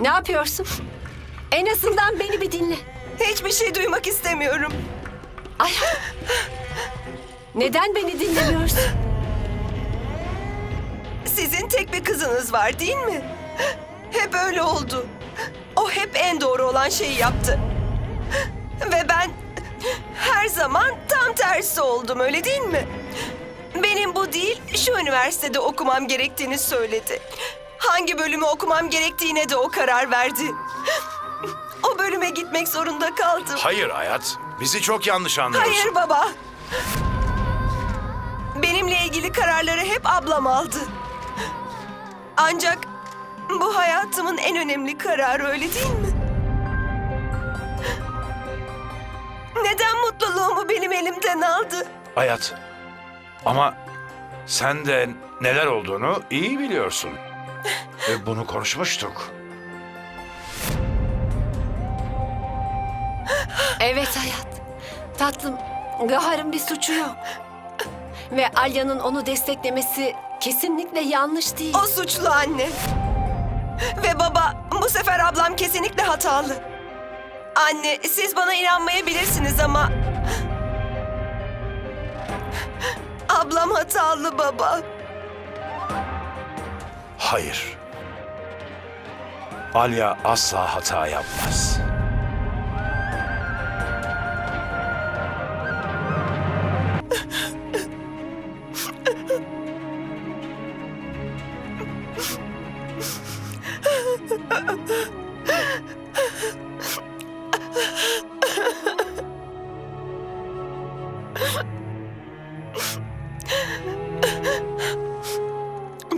Ne yapıyorsun? En azından beni bir dinle. Hiçbir şey duymak istemiyorum. Ay. Neden beni dinlemiyorsun? Sizin tek bir kızınız var değil mi? Hep öyle oldu. O hep en doğru olan şeyi yaptı. Ve ben her zaman tam tersi oldum öyle değil mi? Benim bu değil şu üniversitede okumam gerektiğini söyledi. Hangi bölümü okumam gerektiğine de o karar verdi. O bölüme gitmek zorunda kaldım. Hayır hayat. Bizi çok yanlış anlıyorsun. Hayır baba. Benimle ilgili kararları hep ablam aldı. Ancak bu hayatımın en önemli kararı öyle değil mi? Neden mutluluğumu benim elimden aldı? Hayat. Ama sen de neler olduğunu iyi biliyorsun. Ve bunu konuşmuştuk. Evet hayat. Tatlım, Gahar'ın bir suçu yok. Ve Alya'nın onu desteklemesi kesinlikle yanlış değil. O suçlu anne. Ve baba bu sefer ablam kesinlikle hatalı. Anne siz bana inanmayabilirsiniz ama... Ablam hatalı baba. Hayır. Alya asla hata yapmaz.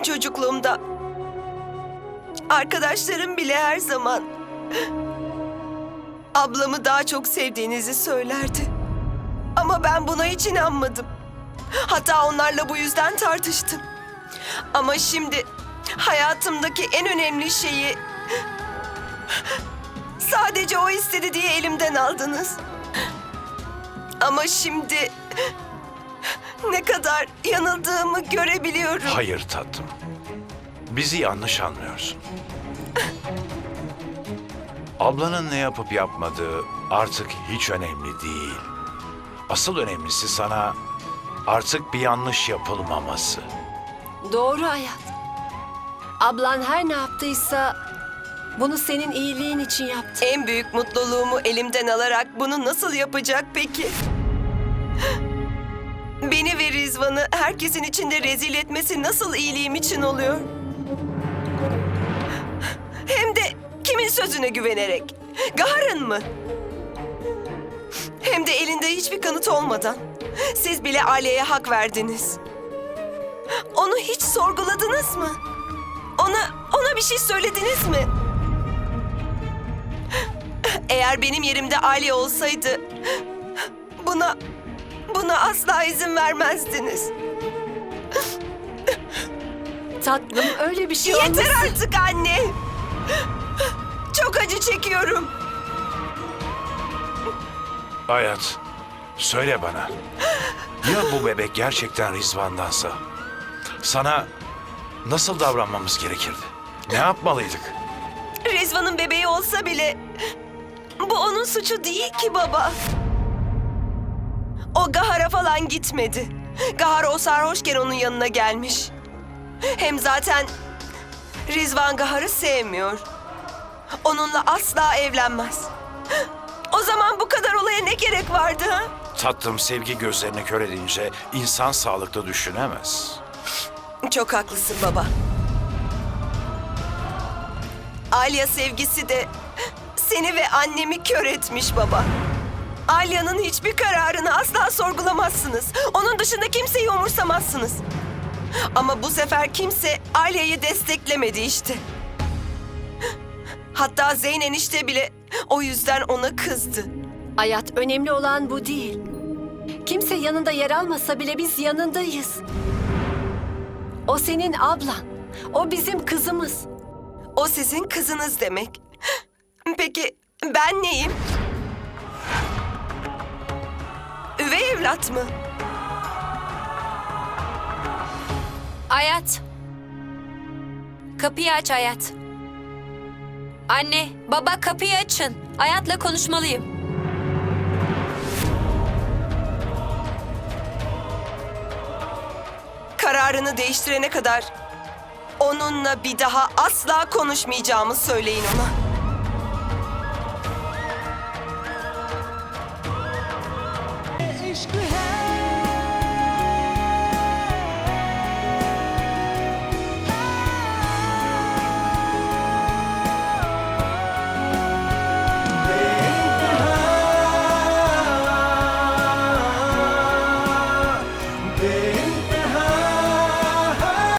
Çocukluğumda arkadaşlarım bile her zaman ablamı daha çok sevdiğinizi söylerdi. Ama ben buna hiç inanmadım. Hatta onlarla bu yüzden tartıştım. Ama şimdi hayatımdaki en önemli şeyi sadece o istedi diye elimden aldınız. Ama şimdi ne kadar yanıldığımı görebiliyorum. Hayır tatlım. Bizi yanlış anlıyorsun. Ablanın ne yapıp yapmadığı artık hiç önemli değil. Asıl önemlisi sana artık bir yanlış yapılmaması. Doğru hayat. Ablan her ne yaptıysa bunu senin iyiliğin için yaptı. En büyük mutluluğumu elimden alarak bunu nasıl yapacak peki? Beni ve Rizvan'ı herkesin içinde rezil etmesi nasıl iyiliğim için oluyor? Sözüne güvenerek? Gahar'ın mı? Hem de elinde hiçbir kanıt olmadan. Siz bile aileye hak verdiniz. Onu hiç sorguladınız mı? Ona, ona bir şey söylediniz mi? Eğer benim yerimde aile olsaydı buna buna asla izin vermezdiniz. Tatlım öyle bir şey Yeter olmasın. artık anne. Çok acı çekiyorum. Hayat, söyle bana. Ya bu bebek gerçekten Rizvan'dansa? Sana nasıl davranmamız gerekirdi? Ne yapmalıydık? Rizvan'ın bebeği olsa bile bu onun suçu değil ki baba. O Gahar'a falan gitmedi. Gahar o sarhoşken onun yanına gelmiş. Hem zaten Rizvan Gahar'ı sevmiyor. Onunla asla evlenmez. O zaman bu kadar olaya ne gerek vardı ha? Tatlım sevgi gözlerini kör edince insan sağlıklı düşünemez. Çok haklısın baba. Alya sevgisi de seni ve annemi kör etmiş baba. Alya'nın hiçbir kararını asla sorgulamazsınız. Onun dışında kimseyi umursamazsınız. Ama bu sefer kimse Alya'yı desteklemedi işte. Hatta Zeyn enişte bile o yüzden ona kızdı. Hayat önemli olan bu değil. Kimse yanında yer almasa bile biz yanındayız. O senin ablan. O bizim kızımız. O sizin kızınız demek. Peki ben neyim? Üvey evlat mı? Hayat. Kapıyı aç Hayat. Anne, baba kapıyı açın. Hayat'la konuşmalıyım. Kararını değiştirene kadar onunla bir daha asla konuşmayacağımı söyleyin ona.